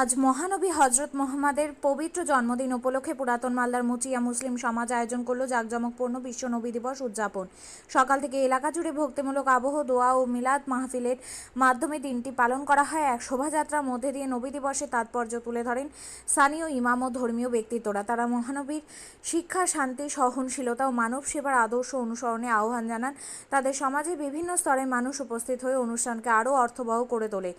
আজ মহানবী হজরত মোহাম্মদের পবিত্র জন্মদিন উপলক্ষে পুরাতন মালদার মুচিয়া মুসলিম সমাজ আয়োজন করল জাঁকজমকপূর্ণ বিশ্ব নবী দিবস উদযাপন। সকাল থেকে এলাকা জুড়ে ভক্তিমূলক আবহ, দোয়া ও মিলাদ মাহফিলের মাধ্যমে দিনটি পালন করা হয়। এক শোভাযাত্রার মধ্যে দিয়ে নবী দিবসের তাৎপর্য তুলে ধরেন স্থানীয় ইমাম ও ধর্মীয় ব্যক্তিত্বরা। তারা মহানবীর শিক্ষা, শান্তি, সহনশীলতা ও মানব সেবার আদর্শ অনুসরণে আহ্বান জানান। তাদের সমাজে বিভিন্ন স্তরের মানুষ উপস্থিত হয়ে অনুষ্ঠানকে আরও অর্থবহ করে তোলে।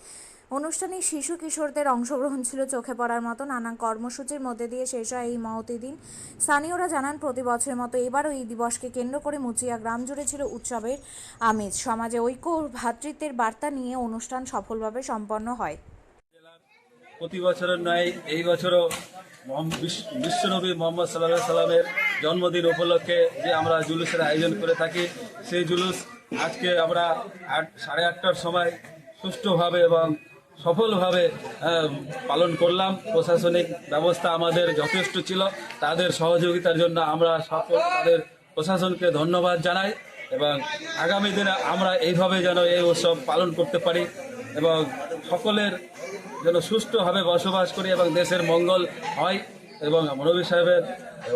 অনুষ্ঠানে শিশু কিশোরদের অংশগ্রহণ ছিল চোখে পড়ার মতো। নানান কর্মসূচির মধ্যে দিয়ে শেষ হয় এই মহতি দিন স্থানীয়রা জানান, প্রতি বছরের মতো এবারও এই দিবসকে কেন্দ্র করে মুচিয়া গ্রাম জুড়ে ছিল উৎসবের আমেজ। সমাজে ঐক্য ও ভ্রাতৃত্বের বার্তা নিয়ে অনুষ্ঠান সফলভাবে সম্পন্ন হয়। প্রতি বছরের নয় এই বছরও বিশ্ব- বিশ্বনবী মোহাম্মদ সাল্লাহ সাল্লামের জন্মদিন উপলক্ষে যে আমরা জুলুসের আয়োজন করে থাকি, সেই জুলুস আজকে আমরা আট সাড়ে আটটার সময় সুষ্ঠুভাবে এবং সফলভাবে পালন করলাম। প্রশাসনিক ব্যবস্থা আমাদের যথেষ্ট ছিল। তাদের সহযোগিতার জন্য আমরা সকল তাদের প্রশাসনকে ধন্যবাদ জানাই এবং আগামী দিনে আমরা এইভাবে যেন এই উৎসব পালন করতে পারি এবং সকলের যেন সুষ্ঠুভাবে বসবাস করি এবং দেশের মঙ্গল হয় এবং মনবী সাহেবের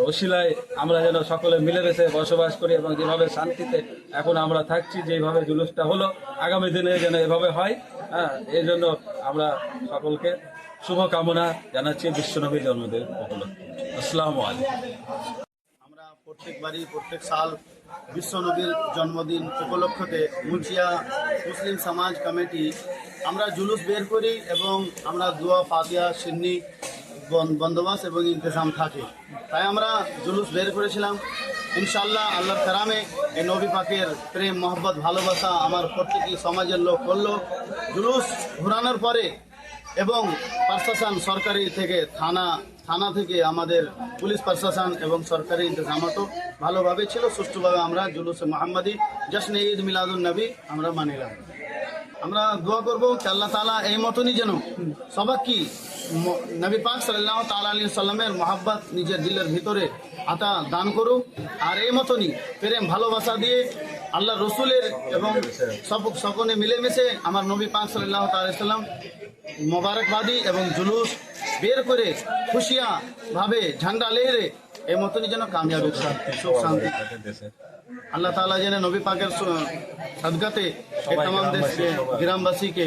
ওসিলায় আমরা যেন সকলে মিলেমিশে বসবাস করি এবং যেভাবে শান্তিতে এখন আমরা থাকছি, যেভাবে জুলুসটা হলো, আগামী দিনে যেন এভাবে হয়। হ্যাঁ এই জন্য আমরা সকলকে শুভকামনা জানাচ্ছি বিশ্বনবী জন্মদিন উপলক্ষে। আসসালামু আলাইকুম। আমরা প্রত্যেকবারই, প্রত্যেক সাল বিশ্বনবীর জন্মদিন উপলক্ষতে মুচিয়া মুসলিম সমাজ কমিটি, আমরা জুলুস বের করি এবং আমরা দুয়া ফাতিয়া, সিন্নি, বন- বন্দোবস্ত এবং ইন্তজাম থাকে। তাই আমরা জুলুস বের করেছিলাম। ইনশাল্লাহ আল্লাহর কারামে এই নবী পাকের প্রেম, মহব্বত, ভালোবাসা আমার প্রত্যেকই সমাজের লোক করল। জুলুস ঘুরানোর পরে এবং প্রশাসন সরকারি থেকে থানা থানা থেকে আমাদের পুলিশ প্রশাসন এবং সরকারি ইন্তজামাতও ভালোভাবে ছিল। সুষ্ঠুভাবে আমরা জুলুসে মোহাম্মদী জশ্নে ঈদ মিলাদুল নবী আমরা মানিলাম। আমরা দোয়া করব আল্লাহ তালা এই মতনই যেন সবাক কি নবী পাক সাল্লাহ তাল আলী সাল্লামের মহাব্বাত নিজের দিলের ভিতরে আতা দান করুক। আর এই মতনই প্রেম ভালোবাসা দিয়ে আল্লাহ রসুলের এবং সব সকলে মিলেমিশে আমার নবী পাক সাল্লাহ তাল্লাম মোবারকবাদী এবং জুলুস বের করে খুশিয়াভাবে ঝান্ডা লেহরে এই মতনই যেন কামিয়াবি সুখ শান্তি আল্লাহ তালা যেন নবী পাকের সদগাতে এই তাম গ্রামবাসীকে